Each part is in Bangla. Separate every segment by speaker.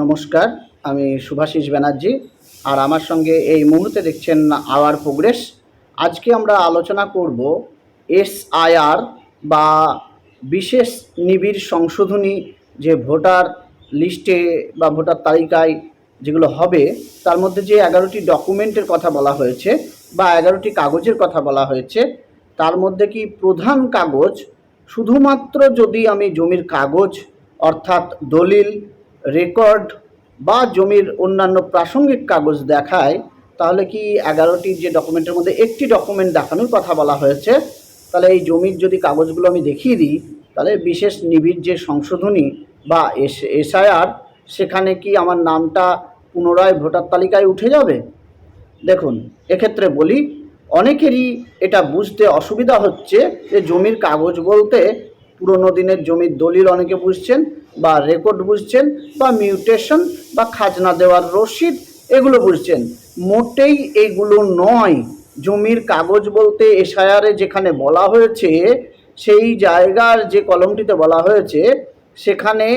Speaker 1: নমস্কার, আমি শুভাশিস ব্যানার্জি। আর আমার সঙ্গে এই মুহূর্তে দেখছেন আওয়ার প্রোগ্রেস। আজকে আমরা আলোচনা করব এসআইআর বা বিশেষ নিবিড় সংশোধনী যে ভোটার লিস্টে বা ভোটার তালিকায় যেগুলো হবে, তার মধ্যে যে এগারোটি ডকুমেন্টের কথা বলা হয়েছে বা এগারোটি কাগজের কথা বলা হয়েছে, তার মধ্যে কি প্রধান কাগজ? শুধুমাত্র যদি আমি জমির কাগজ অর্থাৎ দলিল রেকর্ড বা জমির অন্যান্য প্রাসঙ্গিক কাগজ দেখায়, তাহলে কি এগারোটি যে ডকুমেন্টের মধ্যে একটি ডকুমেন্ট দেখানোর কথা বলা হয়েছে? তাহলে এই জমির যদি কাগজগুলো আমি দেখিয়ে দিই, তাহলে বিশেষ নিবিড় যে সংশোধনী বা এস, এসআইআর, সেখানে কি আমার নামটা পুনরায় ভোটার তালিকায় উঠে যাবে? দেখুন, এক্ষেত্রে বলি, অনেকেরই এটা বুঝতে অসুবিধা হচ্ছে যে জমির কাগজ বলতে পুরোনো দিনের জমির দলিল অনেকে বুঝছেন বা রেকর্ড বুঝছেন বা মিউটেশন বা খাজনা দেওয়ার রসিদ, এগুলো বুঝছেন। মোটেই এগুলো নয়। জমির কাগজ বলতে এসআইআরে যেখানে বলা হয়েছে, সেই জায়গার যে কলমটিতে বলা হয়েছে, সেখানে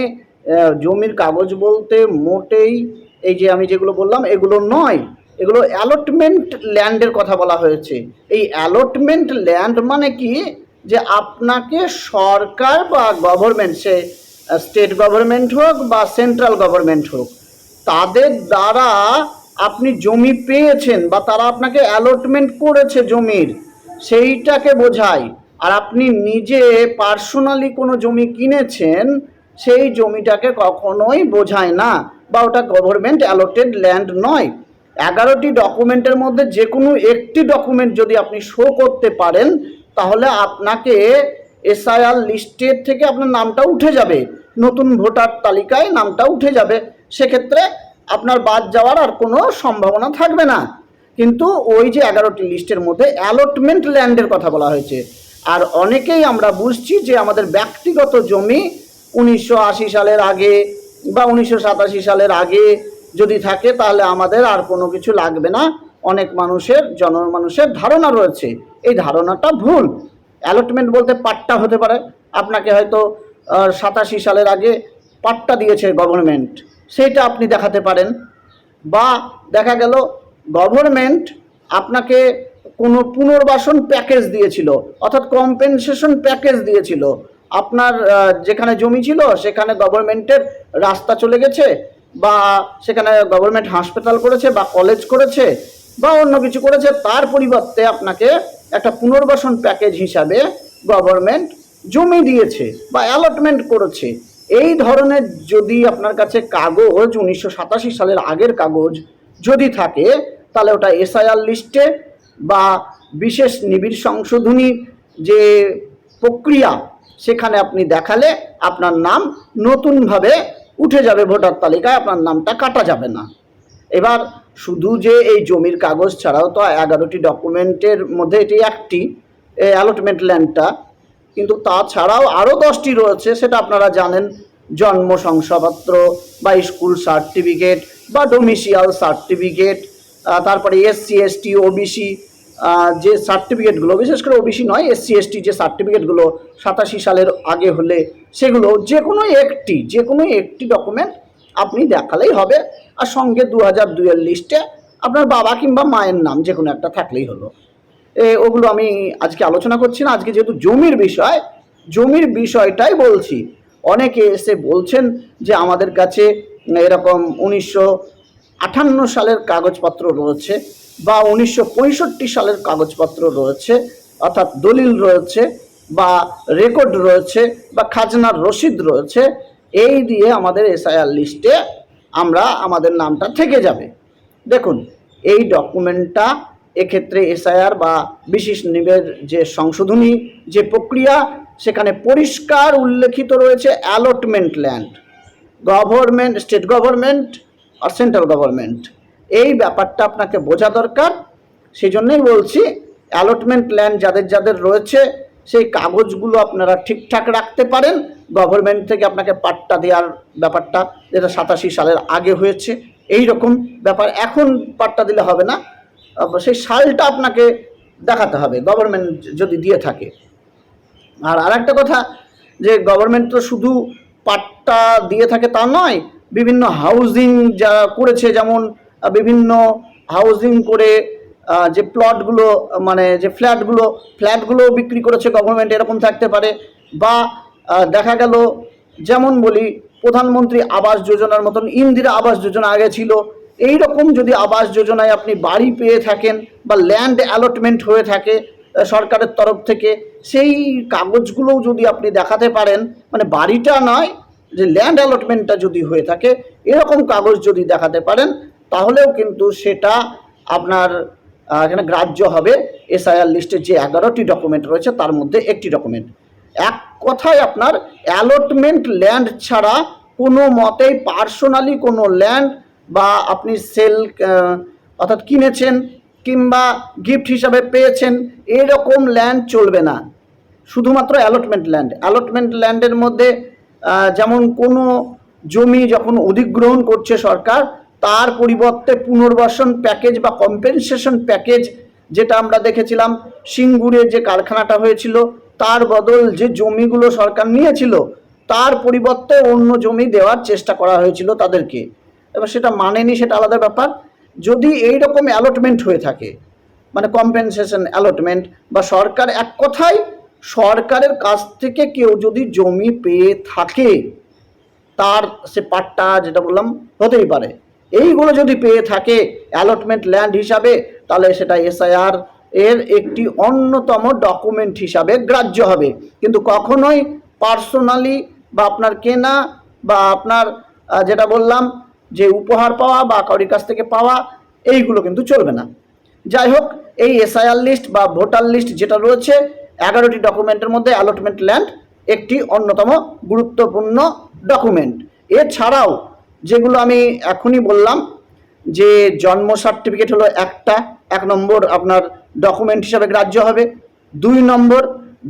Speaker 1: জমির কাগজ বলতে মোটেই এই যে আমি যেগুলো বললাম, এগুলো নয়। এগুলো অ্যালটমেন্ট ল্যান্ডের কথা বলা হয়েছে। এই অ্যালটমেন্ট ল্যান্ড মানে কি? যে আপনাকে সরকার বা গভর্নমেন্ট সে স্টেট গভর্নমেন্ট হোক বা সেন্ট্রাল গভর্নমেন্ট হোক, তাদের দ্বারা আপনি জমি পেয়েছেন বা তারা আপনাকে অ্যালটমেন্ট করেছে জমির, সেইটাকে বোঝায়। আর আপনি নিজে পার্সোনালি কোনো জমি কিনেছেন, সেই জমিটাকে কখনোই বোঝায় না বা ওটা গভর্নমেন্ট অ্যালোটেড ল্যান্ড নয়। এগারোটি ডকুমেন্টের মধ্যে যে কোনো একটি ডকুমেন্ট যদি আপনি শো করতে পারেন তাহলে আপনাকে এসআইআর লিস্টের থেকে আপনার নামটা উঠে যাবে। নতুন ভোটার তালিকায় নামটা উঠে যাবে। সেক্ষেত্রে আপনার বাদ যাওয়ার আর কোনো সম্ভাবনা থাকবে না। কিন্তু ওই যে এগারোটি লিস্টের মধ্যে অ্যালটমেন্ট ল্যান্ডের কথা বলা হয়েছে। আর অনেকেই আমরা বুঝছি যে আমাদের ব্যক্তিগত জমি উনিশশো আশি সালের আগে বা উনিশশো সাতাশি সালের আগে যদি থাকে তাহলে আমাদের আর কোনো কিছু লাগবে না। অনেক মানুষের জনমানুষের ধারণা রয়েছে। এই ধারণাটা ভুল। অ্যালটমেন্ট বলতে পাট্টা হতে পারে। আপনাকে হয়তো সাতাশি সালের আগে পাট্টা দিয়েছে গভর্নমেন্ট সেইটা আপনি দেখাতে পারেন। বা দেখা গেল গভর্নমেন্ট আপনাকে কোনো পুনর্বাসন প্যাকেজ দিয়েছিল, অর্থাৎ কম্পেনসেশন প্যাকেজ দিয়েছিল। আপনার যেখানে জমি ছিল, সেখানে গভর্নমেন্টের রাস্তা চলে গেছে, বা সেখানে গভর্নমেন্ট হাসপাতাল করেছে, বা কলেজ করেছে বা অন্য কিছু করেছে, তার পরিবর্তে আপনাকে একটা পুনর্বাসন প্যাকেজ হিসাবে গভর্নমেন্ট জমি দিয়েছে বা অ্যালটমেন্ট করেছে। এই ধরনের যদি আপনার কাছে কাগজ, উনিশশো সাতাশি সালের আগের কাগজ যদি থাকে, তাহলে ওটা এসআইআর লিস্টে বা বিশেষ নিবিড় সংশোধনী যে প্রক্রিয়া, সেখানে আপনি দেখালে আপনার নাম নতুনভাবে উঠে যাবে ভোটার তালিকায়, আপনার নামটা কাটা যাবে না। এবার শুধু যে এই জমির কাগজ ছাড়াও তো এগারোটি ডকুমেন্টের মধ্যে এটি একটি অ্যালটমেন্ট ল্যান্ডটা কিন্তু তাছাড়াও আরও দশটি রয়েছে, সেটা আপনারা জানেন। জন্ম শংসাপত্র বা স্কুল সার্টিফিকেট বা ডোমিসিয়াল সার্টিফিকেট তারপরে এসসি এসটি ওবিসি যে সার্টিফিকেটগুলো বিশেষ করে ওবিসি নয় এসসি এসটি যে সার্টিফিকেটগুলো সাতাশি সালের আগে হলে, সেগুলো যে কোনো একটি যে কোনো একটি ডকুমেন্ট আপনি দেখালেই হবে। আর সঙ্গে দু হাজার দুইয়ের লিস্টে আপনার বাবা কিংবা মায়ের নাম যে কোনো একটা থাকলেই হলো। এ, ওগুলো আমি আজকে আলোচনা করছি না। আজকে যেহেতু জমির বিষয়, জমির বিষয়টাই বলছি। অনেকে এসে বলছেন যে আমাদের কাছে এরকম উনিশশো আঠান্ন সালের কাগজপত্র রয়েছে বা উনিশশো পঁয়ষট্টি সালের কাগজপত্র রয়েছে, অর্থাৎ দলিল রয়েছে বা রেকর্ড রয়েছে বা খাজনার রসিদ রয়েছে। এই দিয়ে আমাদের এসআইআর লিস্টে আমরা আমাদের নামটা থেকে যাবে। দেখুন, এই ডকুমেন্টটা এক্ষেত্রে এসআইআর বা বিশেষ নিবের যে সংশোধনী, যে প্রক্রিয়া, সেখানে পরিষ্কার উল্লেখিত রয়েছে allotment land government state government আর সেন্ট্রাল গভর্নমেন্ট এই ব্যাপারটা আপনাকে বোঝা দরকার। সেই জন্যই বলছি অ্যালটমেন্ট ল্যান্ড যাদের যাদের রয়েছে, সেই কাগজগুলো আপনারা ঠিকঠাক রাখতে পারেন। গভর্নমেন্ট থেকে আপনাকে পাট্টা দেওয়ার ব্যাপারটা যেটা সাতাশি সালের আগে হয়েছে এই রকম ব্যাপার। এখন পাট্টা দিলে হবে না। সেই সালটা আপনাকে দেখাতে হবে গভর্নমেন্ট যদি দিয়ে থাকে। আর আরেকটা কথা, যে গভর্নমেন্ট তো শুধু পাট্টা দিয়ে থাকে তা নয়, বিভিন্ন হাউজিং যা করেছে, যেমন বিভিন্ন হাউজিং করে যে প্লটগুলো মানে যে ফ্ল্যাটগুলো ফ্ল্যাটগুলো বিক্রি করেছে গভর্নমেন্ট এরকম থাকতে পারে। বা দেখা গেল, যেমন বলি, প্রধানমন্ত্রী আবাস যোজনার মতন ইন্দিরা আবাস যোজনা আগে ছিল। এই রকম যদি আবাস যোজনায় আপনি বাড়ি পেয়ে থাকেন বা ল্যান্ড অ্যালটমেন্ট হয়ে থাকে সরকারের তরফ থেকে, সেই কাগজগুলোও যদি আপনি দেখাতে পারেন মানে বাড়িটা নয়, যে ল্যান্ড অ্যালটমেন্টটা যদি হয়ে থাকে, এরকম কাগজ যদি দেখাতে পারেন, তাহলেও কিন্তু সেটা আপনার এখানে গ্রাহ্য হবে। এসআইআর লিস্টে যে এগারোটি ডকুমেন্ট রয়েছে, তার মধ্যে একটি ডকুমেন্ট এক কথায় আপনার অ্যালটমেন্ট ল্যান্ড ছাড়া কোনো মতেই পার্সোনালি কোনো ল্যান্ড বা আপনি সেল অর্থাৎ কিনেছেন কিংবা গিফট হিসাবে পেয়েছেন, এরকম ল্যান্ড চলবে না। শুধুমাত্র অ্যালটমেন্ট ল্যান্ড অ্যালটমেন্ট ল্যান্ডের মধ্যে যেমন কোনো জমি যখন অধিগ্রহণ করছে সরকার, তার পরিবর্তে পুনর্বাসন প্যাকেজ বা কম্পেনসেশন প্যাকেজ যেটা আমরা দেখেছিলাম, সিঙ্গুরে যে কারখানাটা হয়েছিল তার বদল যে জমিগুলো সরকার নিয়েছিল, তার পরিবর্তে অন্য জমি দেওয়ার চেষ্টা করা হয়েছিল তাদেরকে। এবার সেটা মানেনি, সেটা আলাদা ব্যাপার। যদি এই রকম অ্যালটমেন্ট হয়ে থাকে মানে কম্পেনসেশন অ্যালটমেন্ট বা সরকার এক কথায় সরকারের কাছ থেকে কেউ যদি জমি পেয়ে থাকে, তার সে পাট্টা যেটা বললাম হতেই পারে। এইগুলো যদি পেয়ে থাকে অ্যালটমেন্ট ল্যান্ড হিসাবে, তাহলে সেটা এসআইআর এর একটি অন্যতম ডকুমেন্ট হিসাবে গ্রাহ্য হবে। কিন্তু কখনোই পার্সোনালি বা আপনার কেনা বা আপনার যেটা বললাম, যে উপহার পাওয়া বা কারোর কাছ থেকে পাওয়া, এইগুলো কিন্তু চলবে না। যাই হোক, এই এসআইআর লিস্ট বা ভোটার লিস্ট যেটা রয়েছে, এগারোটি ডকুমেন্টের মধ্যে অ্যালটমেন্ট ল্যান্ড একটি অন্যতম গুরুত্বপূর্ণ ডকুমেন্ট এছাড়াও যেগুলো আমি এখনই বললাম, যে জন্ম সার্টিফিকেট হলো একটা, এক নম্বর আপনার ডকুমেন্ট হিসাবে গ্রাহ্য হবে। দুই নম্বর,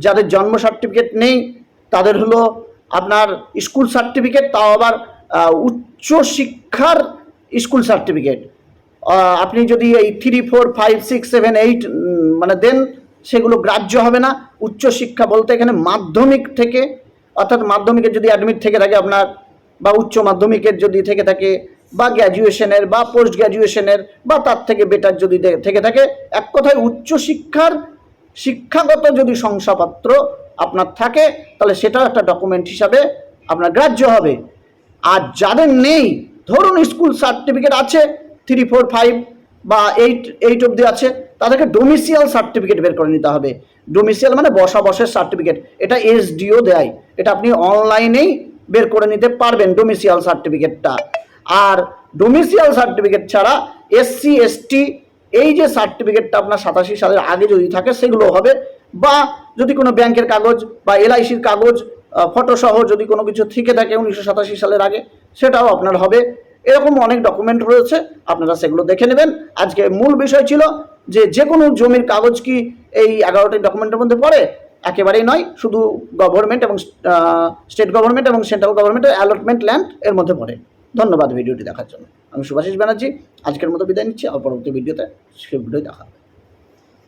Speaker 1: যাদের জন্ম সার্টিফিকেট নেই, তাদের হলো আপনার স্কুল সার্টিফিকেট তাও আবার উচ্চ শিক্ষার স্কুল সার্টিফিকেট আপনি যদি এই three four five six seven eight মানে দেন, সেগুলো গ্রাহ্য হবে না। উচ্চ শিক্ষা বলতে এখানে মাধ্যমিক থেকে, অর্থাৎ মাধ্যমিকের যদি অ্যাডমিট থেকে থাকে আপনার, বা উচ্চ মাধ্যমিকের যদি থেকে থাকে বা গ্র্যাজুয়েশনের বা পোস্ট গ্র্যাজুয়েশনের বা তার থেকে বেটার যদি থেকে থাকে, এক কথায় উচ্চশিক্ষার শিক্ষাগত যদি শংসাপত্র আপনার থাকে, তাহলে সেটাও একটা ডকুমেন্ট হিসাবে আপনার গ্রাহ্য হবে। আর যাদের নেই, ধরুন স্কুল সার্টিফিকেট আছে থ্রি ফোর ফাইভ বা এইট এইট অবধি আছে, তাদেরকে ডোমিসিয়াল সার্টিফিকেট বের করে নিতে হবে। ডোমিসিয়াল মানে বসা বসের সার্টিফিকেট এটা এসডিও দেয়। এটা আপনি অনলাইনেই বের করে নিতে পারবেন ডোমিসিয়াল সার্টিফিকেটটা আর ডোমিসিয়াল সার্টিফিকেট ছাড়া এসসি এসটি এই যে সার্টিফিকেটটা আপনার সাতাশি সালের আগে যদি থাকে, সেগুলো হবে। বা যদি কোনো ব্যাংকের কাগজ বা এলআইসির কাগজ ফটোসহ যদি কোনো কিছু থেকে থাকে উনিশশো সাতাশি সালের আগে, সেটাও আপনার হবে। এরকম অনেক ডকুমেন্ট রয়েছে, আপনারা সেগুলো দেখে নেবেন। আজকে মূল বিষয় ছিল যে যে কোনো জমির কাগজ কি এই এগারোটি ডকুমেন্টের মধ্যে পড়ে? একেবারেই নয়, শুধু গভর্নমেন্ট এবং স্টেট গভর্নমেন্ট এবং সেন্ট্রাল গভর্নমেন্টের অ্যালটমেন্ট ল্যান্ড এর মধ্যে পড়ে। ধন্যবাদ ভিডিওটি দেখার জন্য আমি সুভাষিস ব্যানার্জি, আজকের মতো বিদায় নিচ্ছি আর পরবর্তী ভিডিওতে সেই ভিডিও দেখা।